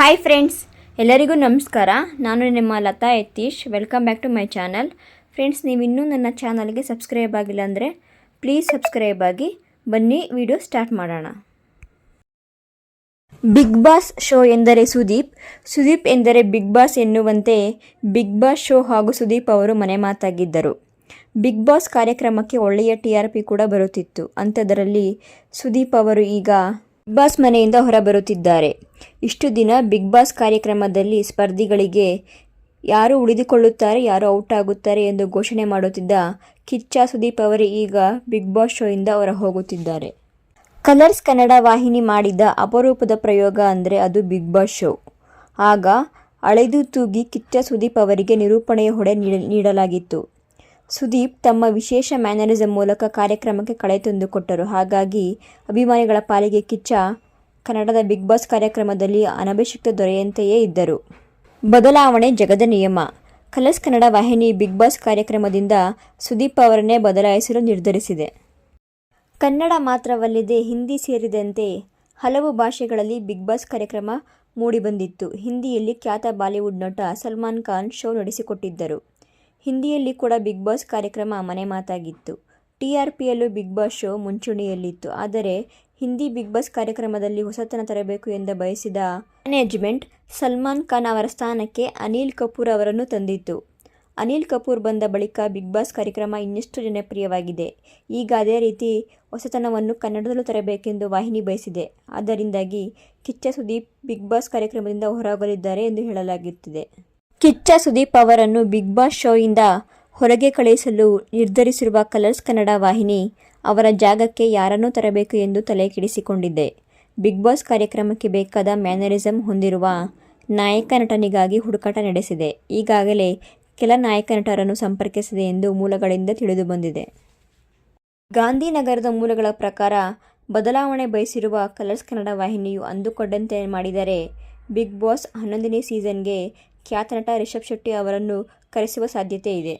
Hi friends ಎಲ್ಲರಿಗೂ ನಮಸ್ಕಾರ. ನಾನು ನಿಮ್ಮ Latha Yathish. Welcome back to my channel friends ನೀವು ಇನ್ನೂ ನನ್ನ ಚಾನಲ್ಗೆ ಸಬ್ಸ್ಕ್ರೈಬ್ ಆಗಿಲ್ಲ ಅಂದರೆ ಪ್ಲೀಸ್ ಸಬ್ಸ್ಕ್ರೈಬ್ ಆಗಿ. ಬನ್ನಿ ವಿಡಿಯೋ ಸ್ಟಾರ್ಟ್ ಮಾಡೋಣ. ಬಿಗ್ ಬಾಸ್ ಶೋ ಎಂದರೆ ಸುದೀಪ್. ಸುದೀಪ್ ಎಂದರೆ ಬಿಗ್ ಬಾಸ್ ಎನ್ನುವಂತೆ ಬಿಗ್ ಬಾಸ್ ಶೋ ಹಾಗೂ ಸುದೀಪ್ ಅವರು ಮನೆ ಮಾತಾಗಿದ್ದರು. ಬಿಗ್ ಬಾಸ್ ಕಾರ್ಯಕ್ರಮಕ್ಕೆ ಒಳ್ಳೆಯ ಟಿ ಆರ್ ಪಿ ಕೂಡ ಬರುತ್ತಿತ್ತು. ಅಂಥದ್ದರಲ್ಲಿ ಸುದೀಪ್ ಅವರು ಈಗ ಬಾಸ್ ಮನೆಯಿಂದ ಹೊರಬರುತ್ತಿದ್ದಾರೆ. ಇಷ್ಟು ದಿನ ಬಿಗ್ ಬಾಸ್ ಕಾರ್ಯಕ್ರಮದಲ್ಲಿ ಸ್ಪರ್ಧಿಗಳಿಗೆ ಯಾರು ಉಳಿದುಕೊಳ್ಳುತ್ತಾರೆ, ಯಾರು ಔಟ್ ಆಗುತ್ತಾರೆ ಎಂದು ಘೋಷಣೆ ಮಾಡುತ್ತಿದ್ದ ಕಿಚ್ಚ ಸುದೀಪ್ ಅವರು ಈಗ ಬಿಗ್ ಬಾಸ್ ಶೋಯಿಂದ ಹೊರ ಹೋಗುತ್ತಿದ್ದಾರೆ ಕಲರ್ಸ್ ಕನ್ನಡ ವಾಹಿನಿ ಮಾಡಿದ ಅಪರೂಪದ ಪ್ರಯೋಗ ಅಂದರೆ ಅದು ಬಿಗ್ ಬಾಸ್ ಶೋ. ಆಗ ಅಳೆದು ತೂಗಿ ಕಿಚ್ಚ ಸುದೀಪ್ ಅವರಿಗೆ ನಿರೂಪಣೆಯ ಹೊಡೆ ನೀಡ- ನೀಡಲಾಗಿತ್ತು. ಸುದೀಪ್ ತಮ್ಮ ವಿಶೇಷ ಮ್ಯಾನರಿಸಂ ಮೂಲಕ ಕಾರ್ಯಕ್ರಮಕ್ಕೆ ಕಳೆ ತಂದುಕೊಟ್ಟರು. ಹಾಗಾಗಿ ಅಭಿಮಾನಿಗಳ ಪಾಲಿಗೆ ಕಿಚ್ಚ ಕನ್ನಡದ ಬಿಗ್ ಬಾಸ್ ಕಾರ್ಯಕ್ರಮದಲ್ಲಿ ಅನಭಿಷಿಕ್ತ ದೊರೆಯಂತೆಯೇ ಇದ್ದರು. ಬದಲಾವಣೆ ಜಗದ ನಿಯಮ. ಕಲರ್ಸ್ ಕನ್ನಡ ವಾಹಿನಿ ಬಿಗ್ ಬಾಸ್ ಕಾರ್ಯಕ್ರಮದಿಂದ ಸುದೀಪ್ ಅವರನ್ನೇ ಬದಲಾಯಿಸಲು ನಿರ್ಧರಿಸಿದೆ. ಕನ್ನಡ ಮಾತ್ರವಲ್ಲದೆ ಹಿಂದಿ ಸೇರಿದಂತೆ ಹಲವು ಭಾಷೆಗಳಲ್ಲಿ ಬಿಗ್ ಬಾಸ್ ಕಾರ್ಯಕ್ರಮ ಮೂಡಿಬಂದಿತ್ತು. ಹಿಂದಿಯಲ್ಲಿ ಖ್ಯಾತ ಬಾಲಿವುಡ್ ನಟ ಸಲ್ಮಾನ್ ಖಾನ್ ಶೋ ನಡೆಸಿಕೊಟ್ಟಿದ್ದರು. ಹಿಂದಿಯಲ್ಲಿ ಕೂಡ ಬಿಗ್ ಬಾಸ್ ಕಾರ್ಯಕ್ರಮ ಮನೆ ಮಾತಾಗಿತ್ತು. ಟಿ ಆರ್ ಪಿಯಲ್ಲೂ ಬಿಗ್ ಬಾಸ್ ಶೋ ಮುಂಚೂಣಿಯಲ್ಲಿತ್ತು. ಆದರೆ ಹಿಂದಿ ಬಿಗ್ ಬಾಸ್ ಕಾರ್ಯಕ್ರಮದಲ್ಲಿ ಹೊಸತನ ತರಬೇಕು ಎಂದು ಬಯಸಿದ ಮ್ಯಾನೇಜ್ಮೆಂಟ್ ಸಲ್ಮಾನ್ ಖಾನ್ ಅವರ ಸ್ಥಾನಕ್ಕೆ ಅನಿಲ್ ಕಪೂರ್ ಅವರನ್ನು ತಂದಿತ್ತು. ಅನಿಲ್ ಕಪೂರ್ ಬಂದ ಬಳಿಕ ಬಿಗ್ ಬಾಸ್ ಕಾರ್ಯಕ್ರಮ ಇನ್ನಷ್ಟು ಜನಪ್ರಿಯವಾಗಿದೆ. ಈಗ ಅದೇ ರೀತಿ ಹೊಸತನವನ್ನು ಕನ್ನಡದಲ್ಲೂ ತರಬೇಕೆಂದು ವಾಹಿನಿ ಬಯಸಿದೆ. ಆದ್ದರಿಂದಾಗಿ ಕಿಚ್ಚ ಸುದೀಪ್ ಬಿಗ್ ಬಾಸ್ ಕಾರ್ಯಕ್ರಮದಿಂದ ಹೊರಗಲಿದ್ದಾರೆ ಎಂದು ಹೇಳಲಾಗುತ್ತಿದೆ. ಕಿಚ್ಚ ಸುದೀಪ್ ಅವರನ್ನು ಬಿಗ್ ಬಾಸ್ ಶೋಯಿಂದ ಹೊರಗೆ ಕಳುಹಿಸಲು ನಿರ್ಧರಿಸಿರುವ ಕಲರ್ಸ್ ಕನ್ನಡ ವಾಹಿನಿ ಅವರ ಜಾಗಕ್ಕೆ ಯಾರನ್ನು ತರಬೇಕು ಎಂದು ತಲೆ ಕೆಡಿಸಿಕೊಂಡಿದೆ. ಬಿಗ್ ಬಾಸ್ ಕಾರ್ಯಕ್ರಮಕ್ಕೆ ಬೇಕಾದ ಮ್ಯಾನರಿಸಂ ಹೊಂದಿರುವ ನಾಯಕ ನಟನಿಗಾಗಿ ಹುಡುಕಾಟ ನಡೆಸಿದೆ. ಈಗಾಗಲೇ ಕೆಲ ನಾಯಕ ನಟರನ್ನು ಸಂಪರ್ಕಿಸಿದೆ ಎಂದು ಮೂಲಗಳಿಂದ ತಿಳಿದುಬಂದಿದೆ. ಗಾಂಧಿನಗರದ ಮೂಲಗಳ ಪ್ರಕಾರ ಬದಲಾವಣೆ ಬಯಸಿರುವ ಕಲರ್ಸ್ ಕನ್ನಡ ವಾಹಿನಿಯು ಅಂದುಕೊಂಡಂತೆ ಮಾಡಿದರೆ ಬಿಗ್ ಬಾಸ್ ಹನ್ನೊಂದನೇ ಸೀಸನ್ಗೆ ಖ್ಯಾತ ನಟ ರಿಷಬ್ ಶೆಟ್ಟಿ ಅವರನ್ನು ಕರೆಸುವ ಸಾಧ್ಯತೆ ಇದೆ